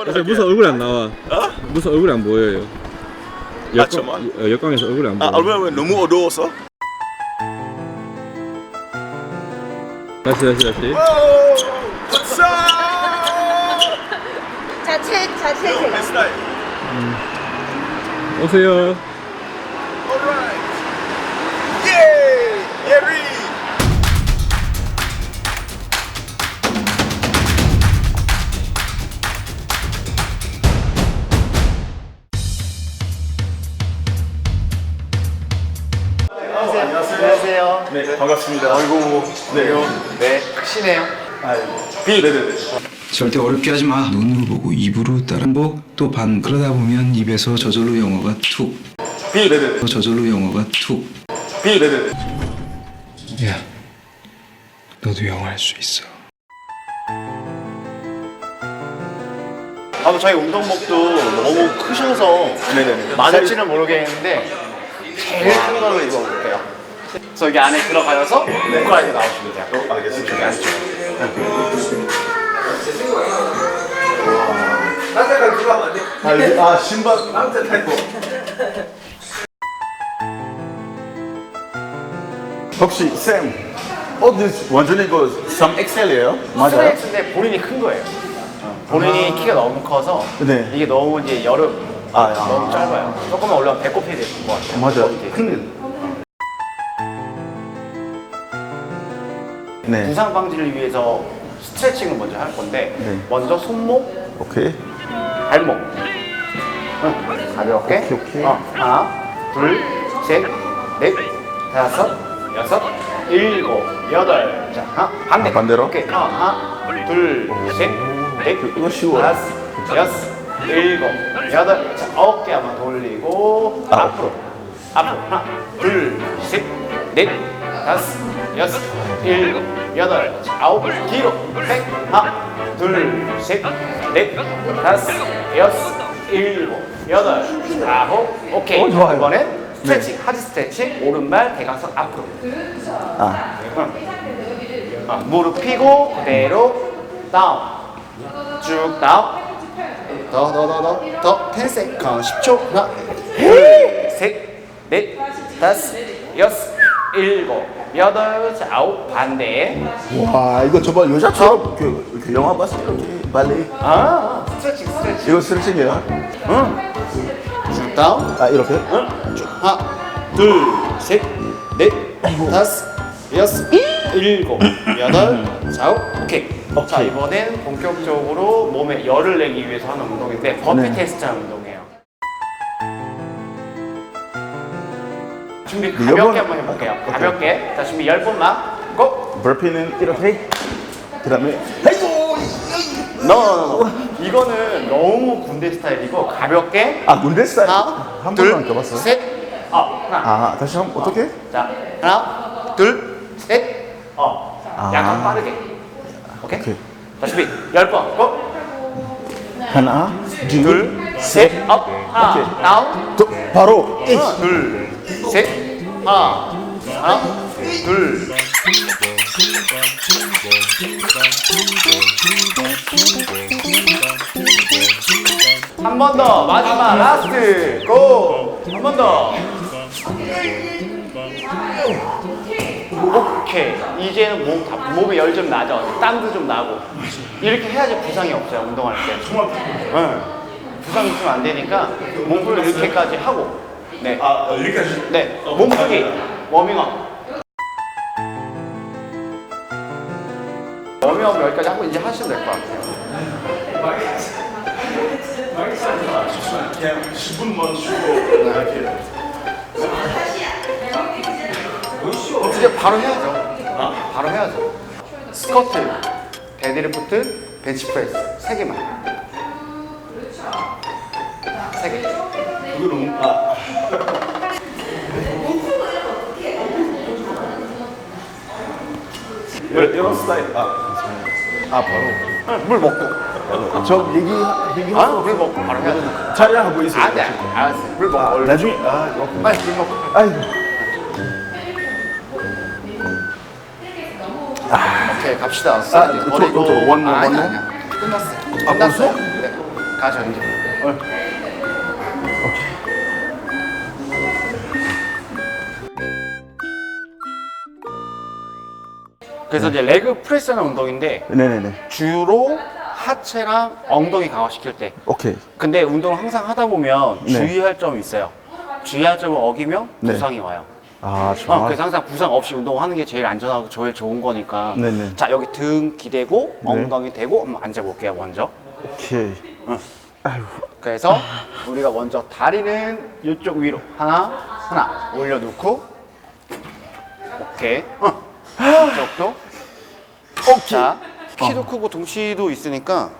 어차피 무슨 얼굴이 안 나와. 무슨 얼굴이 안 보여요. 아, 정말? 어, 역광에서 얼굴이 안 아, 보여. 얼마나 왜 너무 어두워서? 다시 다시 다시. 자체 자체 제가 스타일. 오세요. 반갑습니다. 아이고, 네. 네, 시네요. 비, 네네네. 절대 어렵게 하지 마. 눈으로 보고 입으로 따라 반복 또 반 그러다 보면 입에서 저절로 영어가 툭 비, 네네네. 저절로 영어가 툭. 비, 네네네. 야, 너도 영어 할 수 있어. 아무 저희 운동복도 너무 크셔서 네네네. 맞을지는 모르겠는데 제일 큰 걸로 입어볼게요. 그래서 여기 안에 들어가셔서 옷갈아입고 나오시면 돼요. 어, 알겠습니다. 아, 여기, 아, 신발. 혹시 쌤, 어, 네, 완전히 그 3XL이에요? 맞아요? 스트레이트인데 본인이 큰 거예요. 본인이 키가 너무 커서 네. 이게 너무 이제 여름 아, 아. 너무 짧아요. 조금만 올라면 배꼽이 될것 같아요. 맞아요. 배꼽 네. 부상 방지를 위해서 스트레칭을 먼저 할 건데 네. 먼저 손목, 오케이. 발목. 응, 가볍게. 오케이, 오케이. 어, 하나, 둘, 셋, 넷, 다섯, 여섯, 일곱, 여덟. 자, 하나, 반대. 아, 반대로? 오케이. 어, 하나, 둘, 셋, 넷, 이거 쉬워요. 다섯, 여섯, 일곱, 여덟. 자, 어깨 한번 돌리고 아, 앞으로. 앞으로. 하나, 둘, 셋, 넷, 다섯, 여섯, 일곱, 여덟, 자, 아홉. 뒤로. 백. 하나, 둘, 셋, 넷, 다섯, 여섯, 일곱, 여덟, 아홉. 오케이. 어, 좋아요. 이번엔 스트레칭, 하지 스트레칭. 오른발 대각선 앞으로. 아, 응. 어, 무릎 펴고 그대로 다운. 쭉 다운. 더, 더, 더, 더, 더. 10 세컨, 10초. 하나, 둘, 셋, 넷, 다섯, 여섯, 일곱, 여덟, 자, 아홉. 반대. 와, 이거 저번 여자처럼 그, 그 영화 봤을 때 이렇게 발레. 아, 스트레칭, 스트레칭. 이거 스트레칭이에요? 응. 쭉 다운. 아, 이렇게? 응? 쭉. 하나, 둘, 셋, 넷, 다섯, 여섯, 일곱, 여덟, 자, 아홉. 오케이. 자, 오케이. 이번엔 본격적으로 몸에 열을 내기 위해서 하는 운동인데 버피 네. 테스트 하는 운동이에요. 준비 네, 가볍게 열 번- 한번 해볼게요. 오케이. 가볍게. 자, 준비 열 번만. 고! 버피는 이렇게. 그 다음에, 노! 이거는 너무 군대 스타일이고 가볍게. 아, 군대 스타일. 하나, 한 둘, 번만 가봤어. 셋, 어, 하나. 아, 다시 한 번, 어떻게? 자, 하나, 둘, 셋, 어. 아. 약간 빠르게. 오케이? 오케이. 자, 준비. 열 번. 고! 하나, 둘, 둘, 셋, 업. 하나, 오케이. 다운. 또, 바로. 하나, 둘, 셋, 하나, 하나, 둘. 한 번 더, 마지막, 라스트, 고! 한 번 더. 오케이. 이제는 몸, 다- 몸에 열 좀 나죠. 땀도 좀 나고. 이렇게 해야지 부상이 없어요, 운동할 때. 응. 부상 있으면 안 되니까 몸풀 이렇게까지 하고. 네. 아, 여기까지. 네. 몸풀기. 워밍업. 워밍업 여기까지 하고 이제 하시면 될 것 같아요. 그냥 10분만 쉬고. 이제 바로 해야죠. 바로 해야죠. 스쿼트, 데드리프트, 벤치프레스 세 개만. 세 개. 이거는, 아. 이런, 스타일. 아, 아, 바로. 물 먹고. 저 얘기, 얘기 아, 물 먹고 바로 해야죠. 촬영하고 있어요. 아, 네. 알았어요. 물 먹고. 아. 나중에, 아, 이거. 빨리 물 먹고. 아이고. 오케이, 갑시다. 아, 저, 저, 저, 원원 모? 아니야. 끝났어요. 아, 끝났어요. 벌써? 네. 가죠 이제. 어. 그래서 이제 레그 프레스는 운동인데 네네네. 주로 하체랑 엉덩이 강화시킬 때. 오케이. 근데 운동을 항상 하다 보면 네. 주의할 점이 있어요. 주의할 점을 어기면 네. 부상이 와요. 아 어, 정말. 그래서 항상 부상 없이 운동하는 게 제일 안전하고 제일 좋은 거니까. 네네. 자 여기 등 기대고 네. 엉덩이 대고 한번 앉아볼게요 먼저. 오케이. 그래서 우리가 먼저 다리는 이쪽 위로 하나 하나 올려놓고 오케이. 어. 이쪽도. 오케이. 자 키도 크고 덩치도 있으니까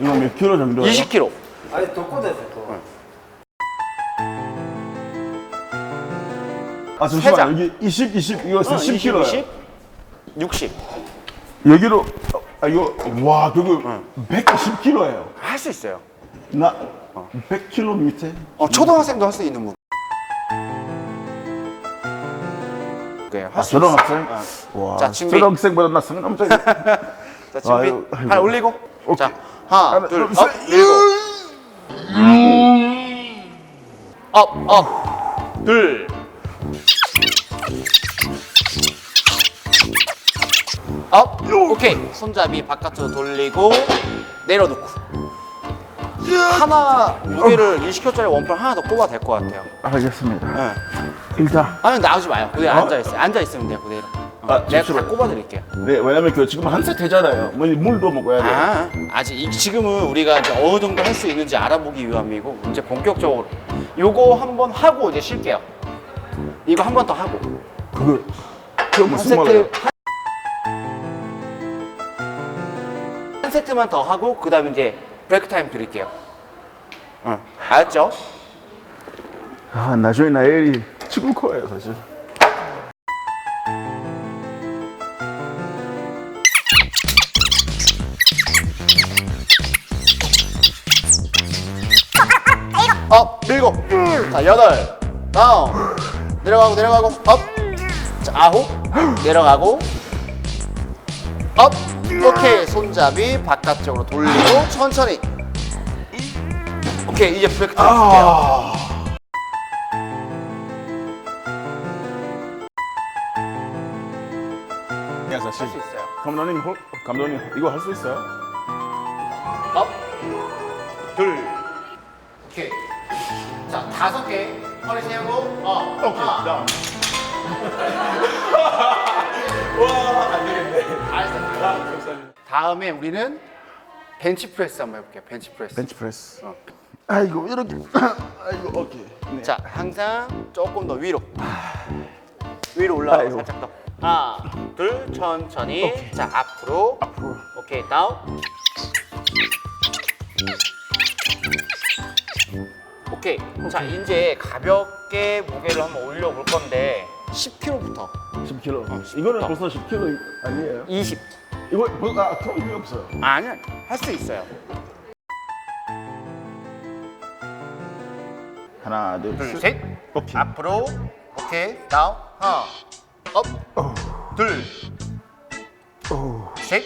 이거 몇 킬로 정도예요? 20kg. 아세 잠시만 장. 여기 20, 20 이거 어, 10 20, 킬로예요. 20, 60. 여기로 아 이거 와 그거 110 킬로예요. 할 수 있어요. 나 100 킬로 밑에. 어, 초등학생도 할 수 있는 무 게. 네, 아 할수 초등학생? 있어. 와 자, 준비. 초등학생보다 나 상남자이. 자, 준비. 아유, 아이고. 발 올리고. 자, 하나, 하나, 둘, 둘, 업, 셋. 밀고. 업, 업. 둘. 업. 오케이. 손잡이 바깥으로 돌리고 내려놓고. 하나 무게를 20kg짜리 원판 하나 더 꼽아도 될 것 같아요. 알겠습니다. 네. 일단 아니 나오지 마요. 그대로 앉아 있어요. 앉아 있으면 돼요. 그대로. 어, 아, 내가 잠시만요. 다 꼽아드릴게요. 네 왜냐면 그 지금 한세 되잖아요. 뭐 물도 먹어야 돼. 아, 아직 이- 지금은 우리가 이제 어느 정도 할 수 있는지 알아보기 위함이고 이제 본격적으로 요거 한번 하고 이제 쉴게요. 이거 한 번 더 하고 그거 그거 한 무슨? 세트 한, 한 세트만 더 하고 그 다음에 이제 브레이크 타임 드릴게요. 응, 알았죠? 아 나중에 나엘이 죽을 거예요 사실. 업 일곱. 자 여덟. 다운 내려가고 내려가고. 업. 자, 아홉. 내려가고. 업 오케이 손잡이 바깥쪽으로 돌리고 천천히 오케이 이제 브레이크 줄게요 아. 야 사실 할수 있어요 감독님 홀- 감독님 이거 할 수 있어요? 업, 둘, 오케이. 자, 다섯 개. 허리 세우고, 어, 오케이 하나. 다음. 알았어. 다음에 우리는 벤치 프레스 한번 해볼게요. 벤치 프레스. 벤치 프레스. 어. 아이고 이렇게. 아이고 오케이. 네. 자, 항상 조금 더 위로. 위로 올라가고 아이고. 살짝 더. 하나, 둘, 천천히. 자, 앞으로. 앞으로. 오케이, 다운. 오케이. 자, 이제 가볍게 무게를 한번 올려볼 건데 10kg부터 10 킬로. 어, 10 이거는 더. 벌써 10 킬로 아니에요? 20. 이거 벌써 아 그럼 필요 없어요. 아니요, 할 수 있어요. 하나 둘, 둘, 셋. 셋. 오케이. 앞으로. 오케이. 다운. 하나. 업. 둘. 오. 셋.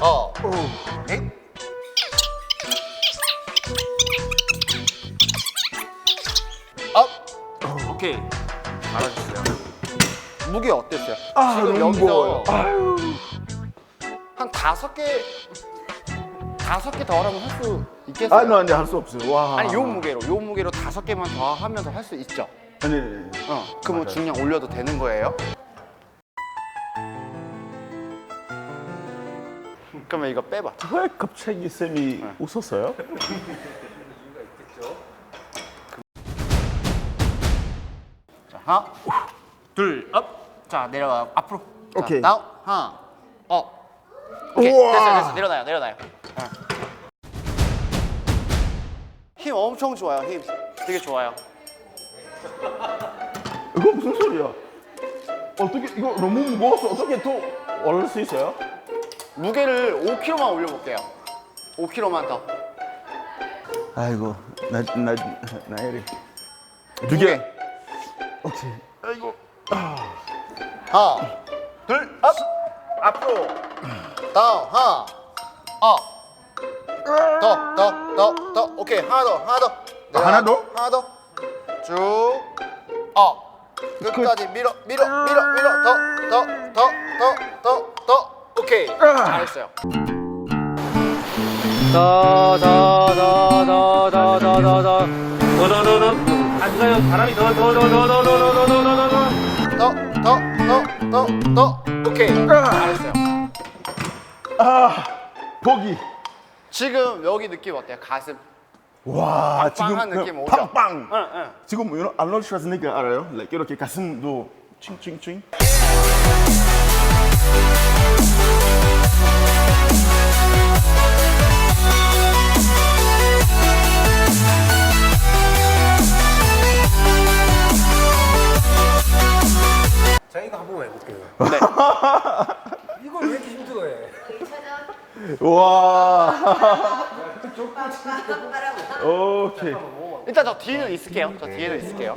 어. 오. 넷. 업. 오케이. 잘하셨어요. 무게 어땠어요? 아 지금 너무 여기서. 아유. 한 다섯 개 다섯 개 더 하라면 할수 있겠어요? 아, 너 안돼 할수 없어요. 와. 아니 요 무게로 요 무게로 다섯 개만 더 하면서 할 수 있죠. 아니, 아니, 아니. 어. 그러면 맞아요. 중량 올려도 되는 거예요? 그러면 이거 빼봐. 왜 갑자기 쌤이 웃었어요? 자, 하나, 둘, 업. 자, 내려가 앞으로. 자, 오케이. 다운. 하나, 업. 오케이. 우와. 됐어, 됐어. 내려놔요, 내려놔요. 어. 힘 엄청 좋아요. 힘 되게 좋아요. 이거 무슨 소리야? 어떻게 이거 너무 무거워서 어떻게 또 올릴 수 있어요? 무게를 5kg만 올려볼게요. 5kg만 더. 아이고 나나 나엘이 두 개. 오케이. 아이고 하나, 둘, 업, 앞으로, 다운, 하나, 업, 더, 더, 더, 더, 오케이 하나 더, 하나 더, 아, 하나 더? 하나 더, 쭉, 업, 끝까지 밀어, 밀어, 밀어, 밀어, 더, 더, 더, 더, 더, 더, 오케이 잘했어요. 더, 더, 더, 더, 더, 더, 더, 더, 더, 더, 더, 더, 안 가요 바람이 더, 더, 더, 더, 더, 더, 더, 더, 더, 더, 더, 더, 더, 더. 오케이. 아, 잘했어요. 아, 보기. 지금 여기 느낌 어때요? 가슴. 와, 지금 빵빵. 느낌 오죠? 빵빵. 응, 응. 지금 뭐 이런 알로드 슈아스네게 알아요? 이렇게, 이렇게 가슴도 칭칭칭. 네. 이걸 왜 이렇게 힘들어해? 와. 오케이. 일단 저 뒤에는 있을게요. 저 뒤에는 있을게요.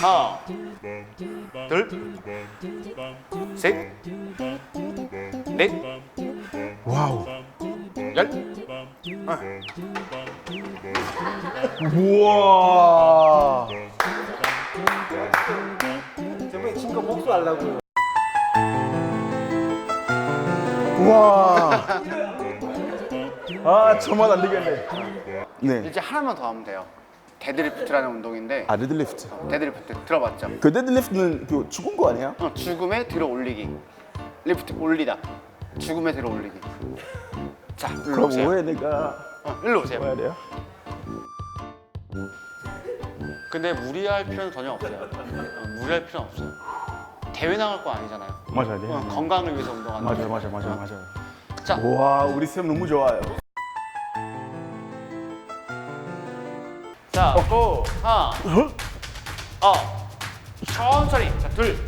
하나, 둘, 셋, 넷, 와우. 열. 우와. 친구 복수하려고. 우와. 아, 정말 안 되겠네. 네. 이제 하나만 더 하면 돼요. 데드리프트라는 운동인데 아, 데드리프트. 데드리프트 들어봤죠? 그 데드리프트는 그 죽은 거 아니야? 어, 죽음에 들어 올리기. 리프트 올리다. 죽음에 들어 올리기. 자, 일로 그럼 오세요. 왜 내가 어, 일로 오세요. 해야 돼요? 근데 무리할 필요는 전혀 없어요. 어, 무리할 필요는 없어요. 대회 나갈 거 아니잖아요. 맞아야 돼. 어, 건강을 위해서 운동하는 맞아, 거. 맞아, 맞아, 맞아. 자, 와, 우리 쌤 너무 좋아요. 자, 고 하나, 어, 천천히. 자, 둘.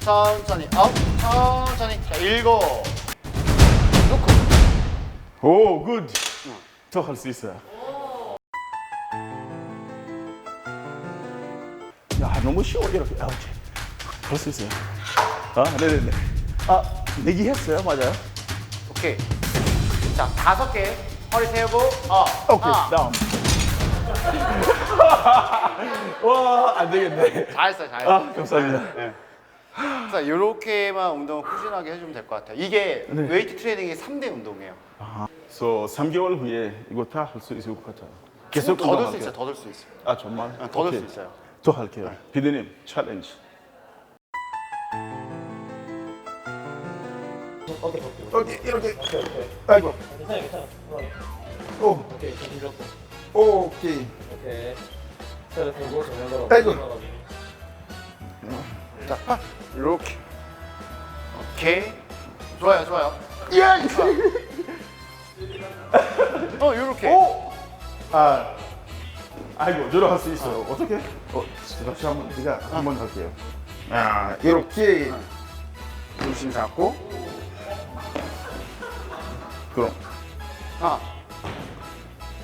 천천히, 아홉, 천천히. 자, 일곱. 놓고. 오, 굿. 더할수 있어요. 너무 쉬워 이렇게. 아, 오케이. 할 수 있어요. 아, 네네네. 아, 내기 했어요, 맞아요? 오케이. 자, 다섯 개. 허리 세우고, 어. 오케이, 하나. 다음. 와, 안 되겠네. 잘했어요, 잘했어요. 아, 감사합니다. 자, 이렇게만 운동을 꾸준하게 해주면 될 것 같아요. 이게 네. 웨이트 트레이닝의 3대 운동이에요. So, 3개월 후에 이거 다 할 수 있을 것 같아요. 계속 더들 수 운동할게요. 있어요, 더들 수 있어요. 아, 정말? 어, 더들 수 오케이. 있어요. 더 할게요. 비디님, 챌린지. 오케이, 이렇게. 아이고. 오, 오케이, 좀 들었고. 오케이. 오케이. 자, 정면으로. 아이고. 자, 아, 이렇게. 오케이. 좋아요, 좋아요. 예! 어, 이렇게. 오! 아, 아이고, 저러 할수 있어요. 어 떻게? 어, 다시 한번, 제가 한번 할게요. 아, 이렇게. 중심 잡고. 그럼, 하나.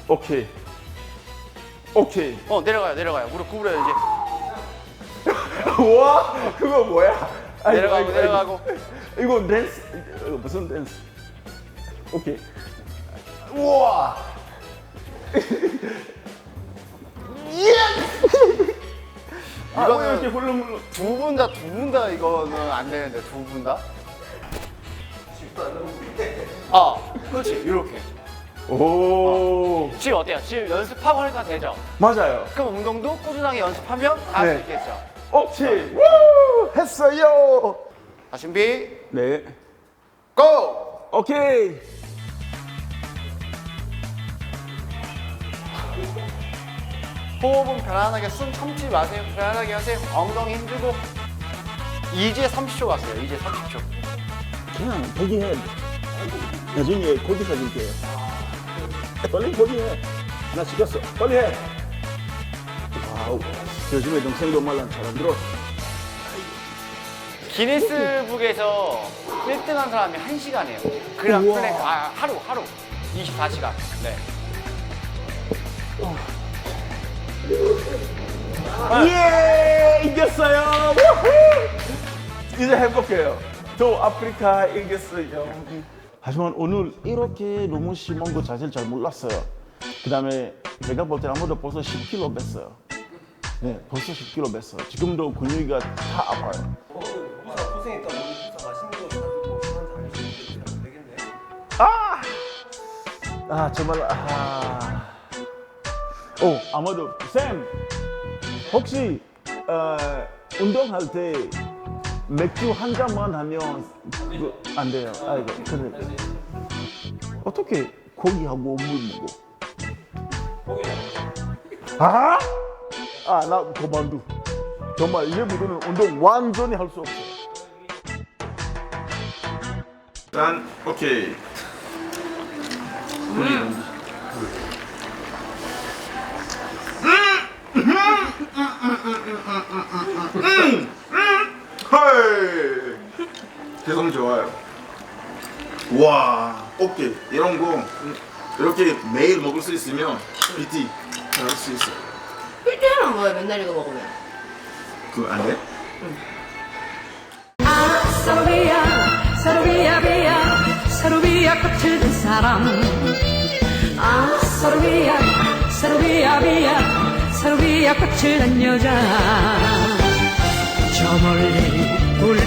오케이. 오케이. 어, 내려가요, 내려가요. 무릎 구부려요, 이제. 우와, 그거 뭐야? 아이고, 내려가고, 아이고, 내려가고. 아이고. 이거 댄스, 이거 무슨 댄스? 오케이. 우와! 이거는- 이렇게 훌렁훌렁. 두분 다, 두 분 다 이거는 안 되는데, 두 분 다? 아, 그렇지, 이렇게. 오, 지금 어때요? 지금 연습하고 하니까 되죠? 맞아요. 그럼 운동도 꾸준하게 연습하면 다 할 수 네. 있겠죠? 오케이. 우! 했어요. 자, 준비, 네. 고! 오케이. 호흡은 편안하게 숨 참지 마세요. 편안하게 하세요. 엉덩이 힘주고. 이제 30초 갔어요. 이제 30초. 그냥 포기해. 나중에 고기 사줄게요. 빨리 포기해. 나 죽었어. 빨리 해. 와우. 요즘에 동생도 말랑 잘안 들어. 기네스북에서 1등한 사람이 1시간이에요. 그냥 우와. 플랭크. 아, 하루, 하루. 24시간. 네. 예! 이겼어요. 우후! 이제 행복해요. 저 아프리카 이겼어요. 하지만 오늘 이렇게 너무 심한 거 사실 잘 몰랐어요. 그 다음에 제가 볼 때 아무도 벌써 10kg 뺐어요. 네, 벌써 10kg 뺐어요. 지금도 근육이가 다 아파요. 아! 아, 정말, 아. 오, 아마도, 쌤! 혹시, 어, 운동할 때 맥주 한 잔만 하면 그거 안 돼요. 아이고, 그래. 어떻게 고기하고 물 먹어? 아? 아, 나 그만두. 정말 이제부터는 운동 완전히 할 수 없어. 짠, 오케이. 헐 개성 좋아요 와 오케이 이런 거 이렇게 매일 먹을 수 있으면 PT 잘할 수 있어 필테하는 거야 맨날 이거 먹으면. 그거 안 돼? 사로비야 사로비야 비야 사로비야 꽃을 든 사람 아 사로비야 사로비야 비야 사로비야 꽃을 든 여자 저 멀리 울